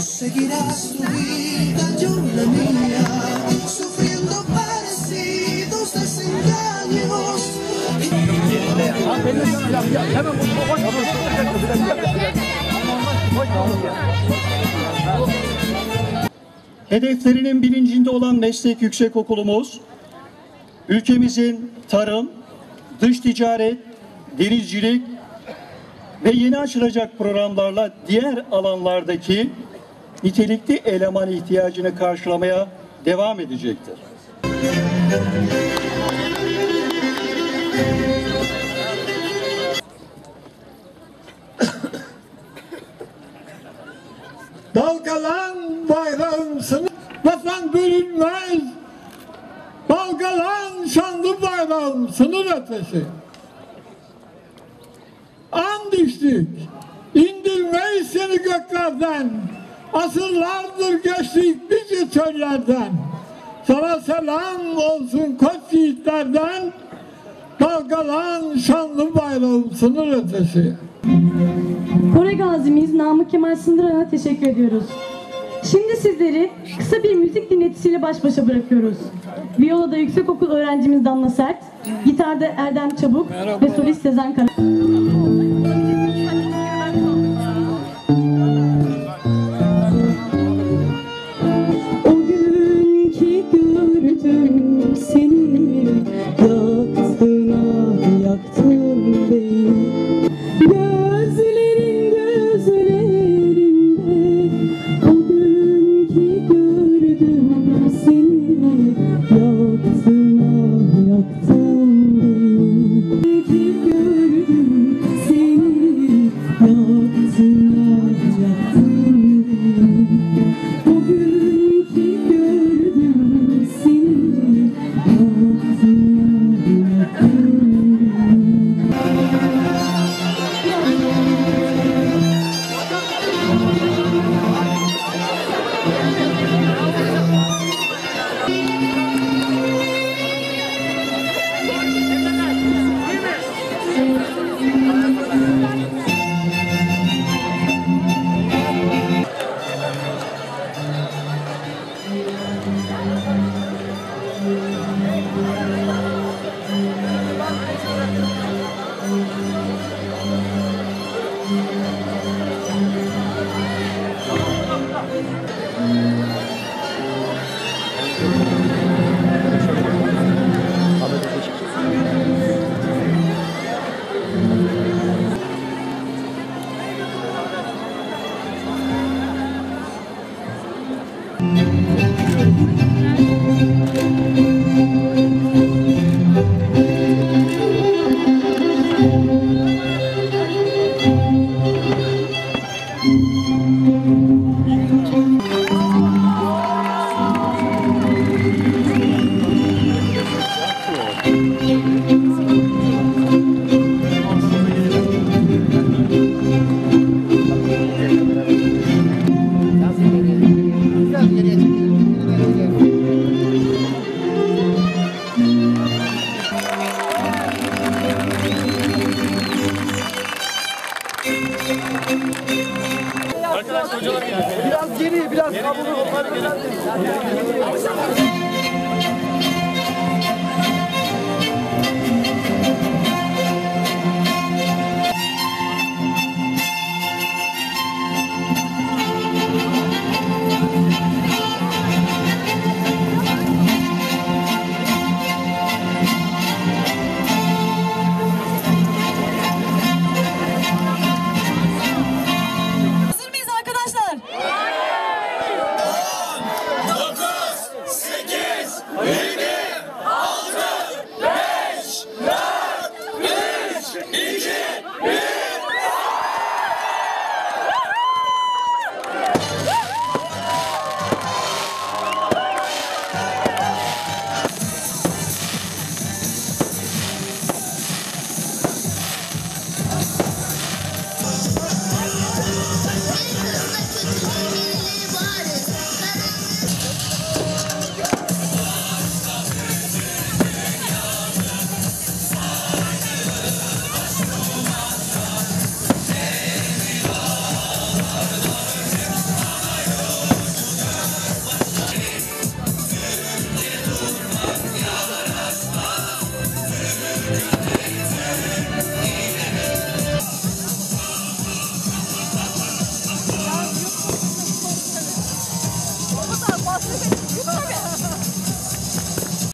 Seguirás tu vida, yo la mía, sufriendo parecidos desengaños. Hedeflerinin bilincinde olan meslek yüksekokulumuz, ülkemizin tarım, dış ticaret, denizcilik ve yeni açılacak programlarla diğer alanlardaki nitelikli eleman ihtiyacını karşılamaya devam edecektir. Vatan bölünmez. Dalgalan şanlı bayrağım sınır ötesi. An düştük, indirmeyiz seni göklerden. Asırlardır geçtik bizi çöllerden. Sana selam olsun koç yiğitlerden. Dalgalan şanlı bayrağım sınır ötesi. Kore gazimiz Namık Kemal Sındıran'a teşekkür ediyoruz. Şimdi sizleri kısa bir müzik dinletisiyle baş başa bırakıyoruz. Viyolada yüksekokul öğrencimiz Damla Sert, gitarda Erdem Çabuk ve solist Sezen Kara. Biraz geri, biraz kabul